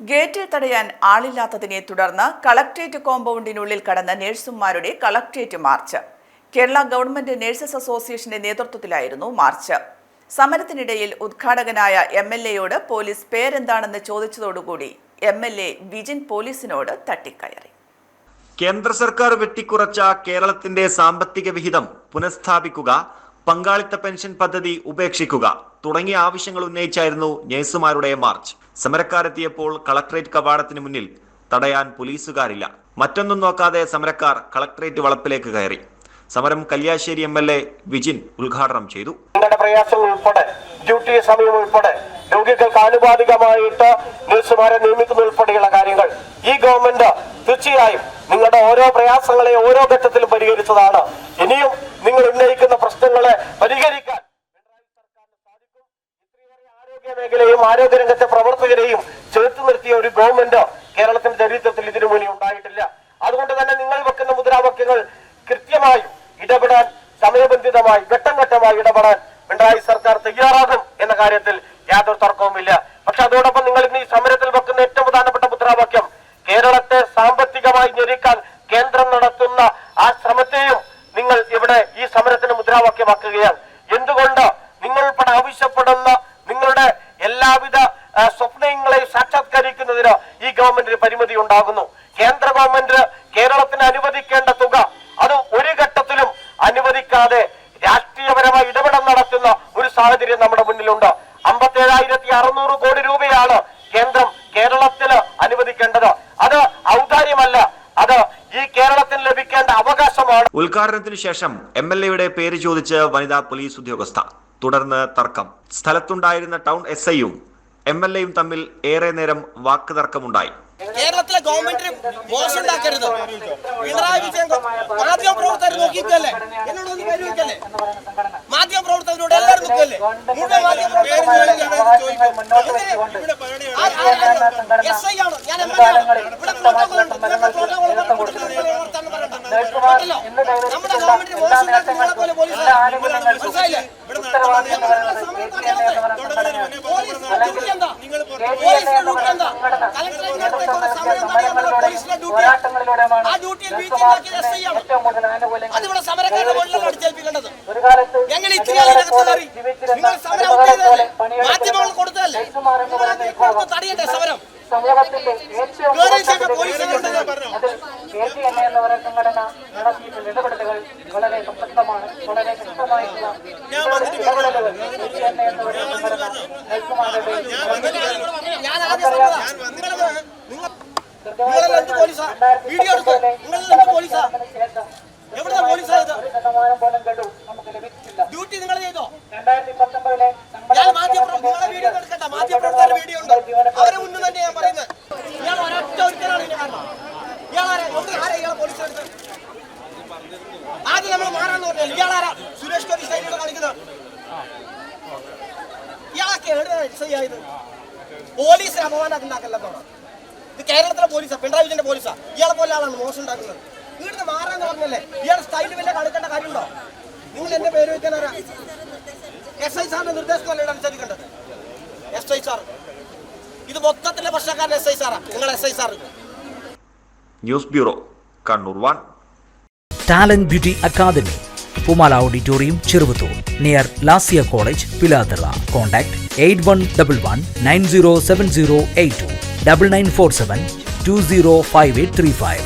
ഗേറ്റിൽ തടയാൻ ആളില്ലാത്തതിനെ തുടർന്ന് കളക്ട്രേറ്റ് കോമ്പൗണ്ടിനുള്ളിൽ കടന്ന നഴ്സുമാരുടെ collectorate march. Kerala government nurses അസോസിയേഷന്റെ നേതൃത്വത്തിലായിരുന്നു മാർച്ച്. സമരത്തിനിടയിൽ ഉദ്ഘാടകനായ എം എൽ എയോട് പോലീസ് പേരെന്താണെന്ന് ചോദിച്ചതോടുകൂടി എം എൽ എ വിജിൻ പോലീസിനോട് തട്ടിക്കയറി. കേന്ദ്ര സർക്കാർ വെട്ടിക്കുറച്ച കേരളത്തിന്റെ സാമ്പത്തിക വിഹിതം പുനഃസ്ഥാപിക്കുക പങ്കാളിത്ത പെൻഷൻ പദ്ധതി ഉപേക്ഷിക്കുക തുടങ്ങിയ ആവശ്യങ്ങൾ ഉന്നയിച്ചായിരുന്നു നഴ്സുമാരുടെ മാർച്ച്. സമരക്കാരെത്തിയപ്പോൾ കളക്ടറേറ്റ് കവാടത്തിന് മുന്നിൽ തടയാൻ പോലീസുകാരില്ല. മറ്റൊന്നും നോക്കാതെ സമരക്കാർ കളക്ടറേറ്റ് വളപ്പിലേക്ക് കയറി. സമരം Kalliasseri M L A Vijin ഉദ്ഘാടനം ചെയ്തു. പ്രയാസങ്ങൾ ഉൾപ്പെടെ ഡ്യൂട്ടി സമയം ഉൾപ്പെടെ രോഗികൾക്ക് ആനുപാതികമായിട്ട് നഴ്സുമാരെ നിയമിക്കുന്ന ഉൾപ്പെടെയുള്ള കാര്യങ്ങൾ ഈ ഗവൺമെന്റ് തീർച്ചയായും നിങ്ങളുടെ ഓരോ പ്രയാസങ്ങളെ ഓരോ ഘട്ടത്തിലും പരിഹരിച്ചതാണ്. ഇനിയും നിങ്ങൾ ഉന്നയിക്കുന്ന ആരോഗ്യ രംഗത്തെ ആരോഗ്യരംഗത്തെ പ്രവർത്തകരെയും ചേർത്ത് നിർത്തിയ ഒരു ഗവൺമെന്റ് കേരളത്തിന്റെ ചരിത്രത്തിൽ ഇതിനു മുന്നിൽ ഉണ്ടായിട്ടില്ല. അതുകൊണ്ട് തന്നെ നിങ്ങൾ വെക്കുന്ന മുദ്രാവാക്യങ്ങൾ കൃത്യമായും ഇടപെടാൻ സമയബന്ധിതമായി ഘട്ടം ഘട്ടമായി ഇടപെടാൻ പിണറായി സർക്കാർ തയ്യാറാകും എന്ന കാര്യത്തിൽ യാതൊരു തർക്കവുമില്ല. പക്ഷെ അതോടൊപ്പം നിങ്ങൾ ഇന്ന് ഈ സമരത്തിൽ വെക്കുന്ന ഏറ്റവും പ്രധാനപ്പെട്ട മുദ്രാവാക്യം കേരളത്തെ സാമ്പത്തികമായി ഞെരുക്കാൻ കേന്ദ്രം നടത്തുന്ന ആ ശ്രമത്തെയും നിങ്ങൾ ഇവിടെ ഈ സമരത്തിന് മുദ്രാവാക്യമാക്കുകയാണ് എന്തുകൊണ്ട് നിങ്ങൾ ഉൾപ്പെടെ ആവശ്യപ്പെടുന്ന സ്വപ്നങ്ങളെ സാക്ഷാത്കരിക്കുന്നതിന് ഈ ഗവൺമെന്റിന് പരിമിതി ഉണ്ടാകുന്നു. കേന്ദ്ര ഗവൺമെന്റ് കേരളത്തിന് അനുവദിക്കേണ്ട തുക അത് ഒരു ഘട്ടത്തിലും അനുവദിക്കാതെ രാഷ്ട്രീയപരമായി ഇടപെടൽ നടത്തുന്ന ഒരു സാഹചര്യം നമ്മുടെ മുന്നിലുണ്ട്. അമ്പത്തേഴായിരത്തി അറുന്നൂറ് കോടി രൂപയാണ് കേന്ദ്രം കേരളത്തിന് അനുവദിക്കേണ്ടത്. അത് ഔദാര്യമല്ല. അത് ഈ കേരളത്തിന് ലഭിക്കേണ്ട അവകാശമാണ്. ഉദ്ഘാടനത്തിന് ശേഷം എം എൽ എയുടെ പേര് ചോദിച്ച് വനിതാ പോലീസ് ഉദ്യോഗസ്ഥ. തുടർന്ന് തർക്കം. സ്ഥലത്തുണ്ടായിരുന്ന ടൗൺ എസ് ഐയും എം എൽ എയും തമ്മിൽ ഏറെ നേരം വാക്ക് തർക്കമുണ്ടായി കേരളത്തിലെ ഗവൺമെന്റിന് മോശമുണ്ടാക്കരുത് പിണറായി വിജയൻ മാധ്യമ പ്രവർത്തകർ നോക്കിക്കല്ലേ എന്നോട് ഒന്ന് പരിഹരിക്കല്ലേ മാധ്യമ പ്രവർത്തകരോട് എല്ലാവരും നോക്കല്ലേ മുഴുവൻ മാധ്യമ എസ് ഐ ആണ് ഞാൻ എം എൽ എ ആണ് ഇവിടെ പ്രോട്ടോകോൾ ഉണ്ട് നിങ്ങൾക്ക് പ്രോട്ടോകോൾ കേട്ടല്ലോ നമ്മുടെ ഗവൺമെന്റിന് മോശം ഉണ്ടാക്കുന്ന നിങ്ങളെ പോലെ പോലീസ് മനസ്സിലായില്ലേ പോലീസിന്റെ ഡ്യൂട്ടി എന്താ? കളക്ടറേറ്റിനടുത്തേക്കുള്ള സമരം തടയാനുള്ള പോലീസിന്റെ ആ ഡ്യൂട്ടിയിൽ വീഴ്ച ഉണ്ടാക്കിയത് എസ് ഐ ആണ്. അതിവിടെ സമരക്കാരുടെ മുകളിലാണ് അടിച്ചേൽപ്പിക്കേണ്ടത്. എങ്ങനെ ഇത്തിരി അതിനകത്ത് കയറി. നിങ്ങൾ സമരം മാധ്യമങ്ങൾ കൊടുത്തതല്ലേ? കൊടുത്ത് തടയണ്ടേ സമരം. സമൂഹത്തിന്റെ എന്ന പറയുന്ന സംഘടന നടത്തിയിട്ടുള്ള ഇടപെടലുകൾ വളരെ പ്രസക്തമാണ്. വളരെ ശക്തമായിട്ടുള്ള ഇടപെടലുകൾ എന്ന് പറയുന്ന സംഘടന ഡ്യൂട്ടി നിങ്ങൾ ചെയ്തോ? ഞാൻ മാധ്യമപ്രവർത്തകർ നിങ്ങളെ വീഡിയോ എടുക്കട്ടെ മാധ്യമപ്രവർത്തകരുടെ വീഡിയോ ഉണ്ട്. അവരെ മുന്നിൽ തന്നെ ഞാൻ പറയുന്നത്. ഇയാൾ ഒരൊറ്റ ഒരുത്തനാണ് ഇതിന്റെ കാരണം. ഇയാളാരാ ആരാ? ഇയാളെ പോലീസ് എടുത്ത്? ആദ്യം നമ്മൾ മാറാന്ന് പറഞ്ഞാൽ ഇയാളാരാ സുരേഷ് ഗോപി സൈഡിലൂടെ കാണിക്കുന്നത്. ഇയാളൊക്കെ എവിടെയാണ് സൈ ആയത് പോലീസിന് അപമാനം ഉണ്ടാക്കല്ലെന്നാണ് ഇത് കേരളത്തിലെ പോലീസാ പിണറായി വിജയന്റെ പോലീസാ. ഇയാളെ പോലെ ആളാണ് മോശം ഉണ്ടാക്കുന്നത്. ഇവിടുന്ന് മാറാന്ന് പറഞ്ഞല്ലേ ഇയാൾ സ്റ്റൈലിൽ വല്ല കളിക്കേണ്ട കാര്യമുണ്ടോ? നിങ്ങൾ എന്റെ പേര് വെക്കാനാരാ എസ് ഐ സാറിന്റെ നിർദ്ദേശമല്ല ഇവിടെ അനുസരിക്കേണ്ടത്? എസ് ഐ സാർ ഇത് മൊത്തത്തിലെ പ്രശ്നക്കാരൻ എസ് ഐ സാറാ നിങ്ങൾ S I sir news bureau Kannur one. Talent beauty academy Pumala auditorium Cheruvathur near Lasia college Pilathara contact eight one double one nine zero seven zero eight two double nine four seven two zero five eight three five